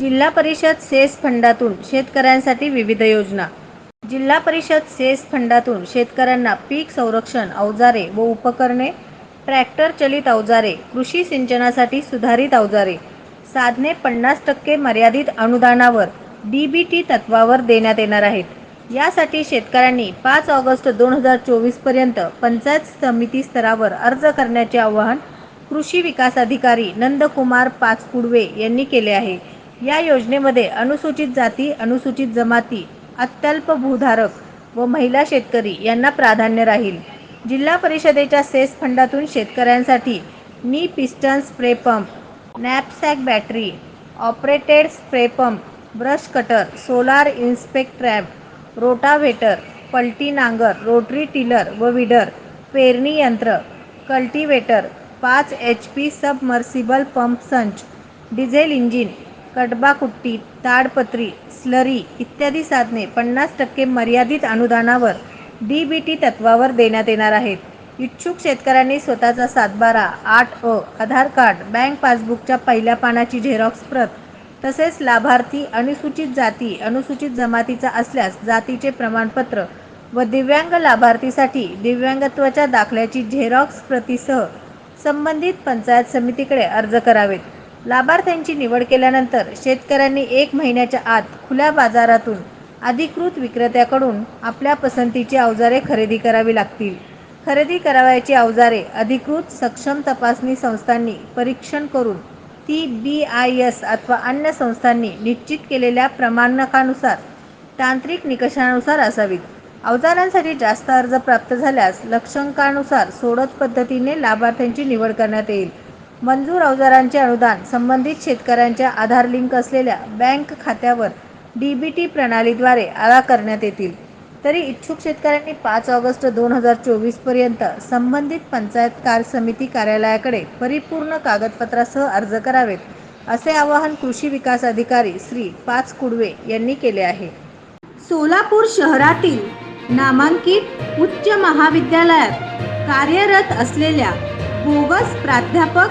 जिल्हा परिषद सेस फंडातून शेतकऱ्यांसाठी विविध योजना. जिल्हा परिषद सेस फंडातून शेतकऱ्यांना पीक संरक्षण अवजारे व उपकरणे ट्रॅक्टर चलित अवजारे कृषी सिंचनासाठी सुधारित अवजारे साधने पन्नास टक्के मर्यादित अनुदानावर डी बी टी तत्वावर देण्यात येणार आहेत. यासाठी शेतकऱ्यांनी पाच ऑगस्ट दोन हजार चोवीसपर्यंत पंचायत समिती स्तरावर अर्ज करण्याचे आवाहन कृषी विकास अधिकारी नंदकुमार पाचपुडवे यांनी केले आहे. या योजनेमध्ये अनुसूचित जाती अनुसूचित जमाती अत्यल्प भूधारक व महिला शेतकरी यांना प्राधान्य राहील. जिल्हा परिषदेच्या सेस फंडातून शेतकऱ्यांसाठी नी piston spray pump knapsack battery operated spray pump brush cutter solar insect ramp rotavator पलटी नांगर रोटरी टिलर व विडर पेरणी यंत्र कल्टिवेटर पाच एच पी सबमर्सिबल पंप संच डिझेल इंजिन कडबाकुट्टी ताडपत्री स्लरी इत्यादी साधने पन्नास टक्के मर्यादित अनुदानावर डी बी टी तत्वावर देण्यात येणार आहेत. इच्छुक शेतकऱ्यांनी स्वतःचा सातबारा आठ अ आधार कार्ड बँक पासबुकच्या पहिल्या पानाची झेरॉक्स प्रत तसेच लाभार्थी अनुसूचित जाती अनुसूचित जमातीचा असल्यास जातीचे प्रमाणपत्र व दिव्यांग लाभार्थीसाठी दिव्यांगत्वाच्या दाखल्याची झेरॉक्स प्रतीसह संबंधित पंचायत समितीकडे अर्ज करावेत. लाभार्थ्यांची निवड केल्यानंतर शेतकऱ्यांनी एक महिन्याच्या आत खुल्या बाजारातून अधिकृत विक्रेत्याकडून आपल्या पसंतीची अवजारे खरेदी करावी लागतील. खरेदी करावयाची अवजारे अधिकृत सक्षम तपासणी संस्थांनी परीक्षण करून ती बी आय एस अथवा अन्य संस्थांनी निश्चित केलेल्या प्रमाणकानुसार तांत्रिक निकषानुसार असावीत. अवजारांसाठी जास्त अर्ज प्राप्त झाल्यास लक्षांकानुसार सोडत पद्धतीने लाभार्थ्यांची निवड करण्यात येईल. मंजूर अवजारांचे अनुदान संबंधित शेतकऱ्यांच्या आधार लिंक असलेल्या बँक खात्यावर डी बी टी प्रणालीद्वारे अदा करण्यात येतील. तरी इच्छुक शेतकऱ्यांनी पाच ऑगस्ट दोन हजार चोवीसपर्यंत संबंधित पंचायत कार समिती कार्यालयाकडे परिपूर्ण कागदपत्रासह अर्ज करावेत असे आवाहन कृषी विकास अधिकारी श्री पाच कुडवे यांनी केले आहे. सोलापूर शहरातील नामांकित उच्च महाविद्यालयात कार्यरत असलेल्या बोगस प्राध्यापक